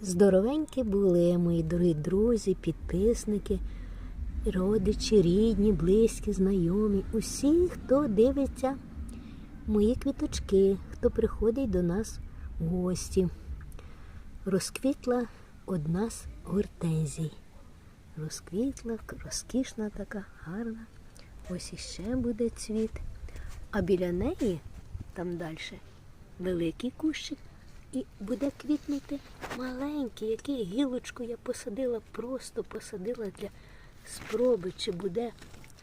Здоровенькі були мої дорогі друзі, підписники, родичі, рідні, близькі, знайомі. Усі, хто дивиться мої квіточки, хто приходить до нас в гості. Розквітла одна з гортензій. Розквітла, розкішна така, гарна. Ось іще буде цвіт. А біля неї, там далі, великий кущик, і буде квітнути маленький, який гілочку я посадила, просто посадила для спроби, чи буде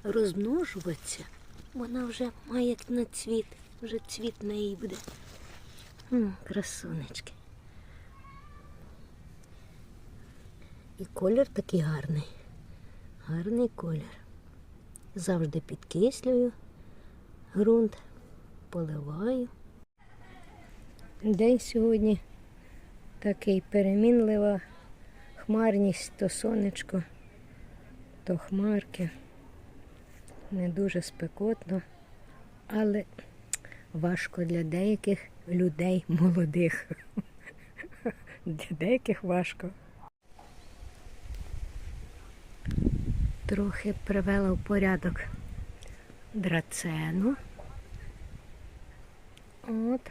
розмножуватися. Вона вже має на цвіт, вже цвіт на її буде. М, красунечки. І колір такий гарний. Гарний колір. Завжди підкислюю ґрунт, поливаю. День сьогодні такий перемінлива хмарність, то сонечко, то хмарки. Не дуже спекотно, але важко для деяких людей молодих. Для деяких важко. Трохи привела в порядок драцену. От.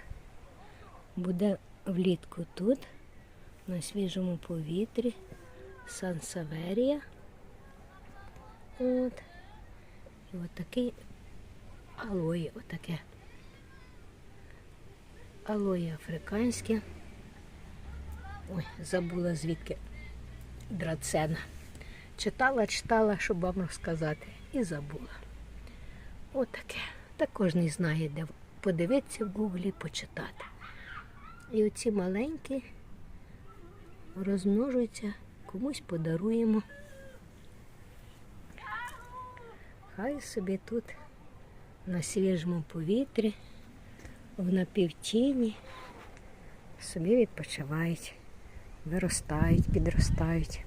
Буде влітку тут, на свіжому повітрі, Сансаверія. От. І отакий алої, отаке. Алої африканське. Ой, забула звідки драцена. Читала, читала, щоб вам розказати, і забула. Отаке. Та кожен знає, де подивитися в гуглі, почитати. І оці маленькі розмножуються, комусь подаруємо. Хай собі тут на свіжому повітрі, в напівтіні собі відпочивають, виростають, підростають.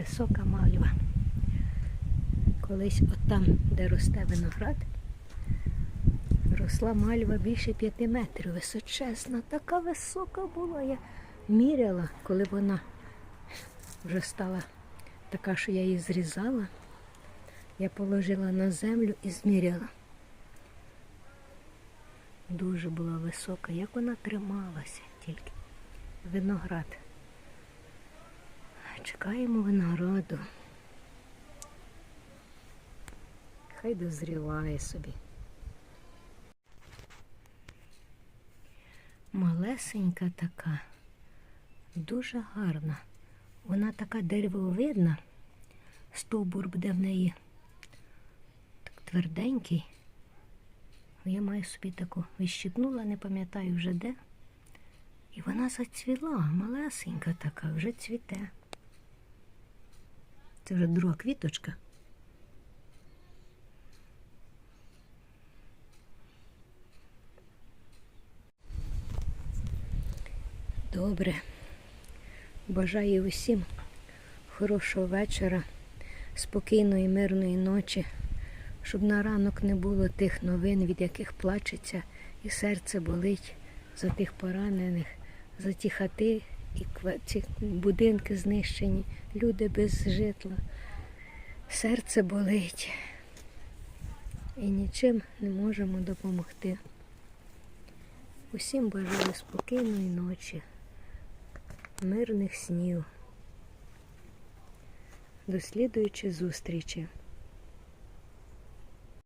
Висока мальва. Колись от там, де росте виноград, росла мальва більше п'яти метрів, височезна, така висока була. Я міряла, коли вона вже стала така, що я її зрізала. Я положила на землю і зміряла. Дуже була висока, як вона трималася тільки. Виноград. Чекаємо винограду. Хай дозріває собі. Малесенька така, дуже гарна. Вона така деревовидна, стовбур буде в неї так тверденький. Я маю собі таку відщипнула, не пам'ятаю вже де. І вона зацвіла, малесенька така, вже цвіте. Це вже друга квіточка. Добре. Бажаю усім хорошого вечора, спокійної, мирної ночі, щоб на ранок не було тих новин, від яких плачеться, і серце болить за тих поранених, за ті хати і ці будинки знищені, люди без житла. Серце болить. І нічим не можемо допомогти. Усім бажаю спокійної ночі, мирних снів. До слідуючої зустрічі.